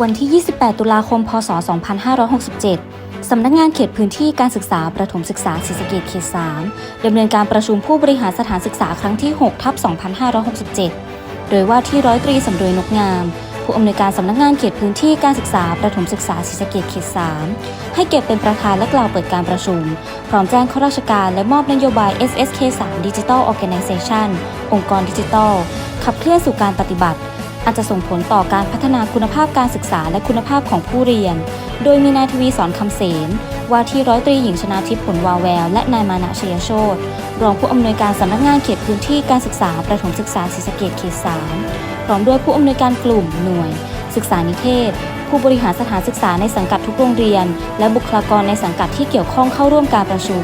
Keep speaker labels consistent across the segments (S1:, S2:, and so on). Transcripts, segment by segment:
S1: วันที่ 28 ตุลาคม พศ 2567 สำนักงานเขตพื้นที่การศึกษาประถมศึกษาศรีสะเกษเขต 3 ดำเนินการประชุมผู้บริหารสถานศึกษาครั้งที่ 6 ทับ 2567 โดยว่าที่ร้อยตรีสำรวยนกงาม ผู้อำนวยการสำนักงานเขตพื้นที่การศึกษาประถมศึกษาศรีสะเกษเขต 3 ให้เก็บเป็นประธานและกล่าวเปิดการประชุม พร้อมแจ้งข้าราชการและมอบนโยบาย SSK 3 Digital Organization องค์กรดิจิทัลขับเคลื่อนสู่การปฏิบัติ อาจจะส่งผลต่อการพัฒนาคุณภาพการศึกษาและคุณภาพของผู้เรียน โดยมีนายทวีสอนคำเสนว่าที่ร้อยตรีหญิงชนาทิพย์ผลวาวแวว และนายมานะชยโชตรองผู้อำนวยการสำนักงานเขตพื้นที่การศึกษาประถมศึกษาศรีสะเกษเขต3พร้อมด้วยผู้อำนวยการกลุ่มหน่วย ศึกษานิเทศ ผู้บริหารสถานศึกษาในสังกัดทุกโรงเรียน และบุคลากรในสังกัดที่เกี่ยวข้องเข้าร่วมการประชุม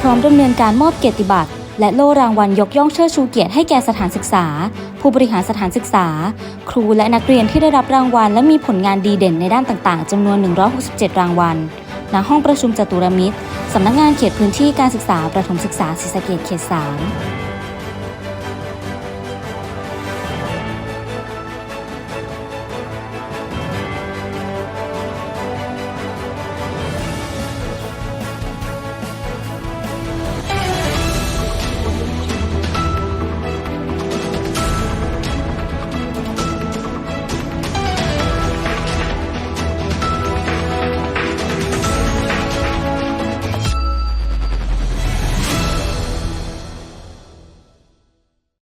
S1: พร้อมดำเนินการมอบเกียรติบัตร และโล่รางวัลยกย่องเชิดชูเกียรติให้แก่สถานศึกษา ผู้บริหารสถานศึกษา ครูและนักเรียนที่ได้รับรางวัล และมีผลงานดีเด่นในด้านต่างๆจำนวน 167 รางวัลณห้องประชุมจตุรมิตรสำนักงานเขตพื้นที่การศึกษาประถมศึกษาศรีสะเกตเขต 3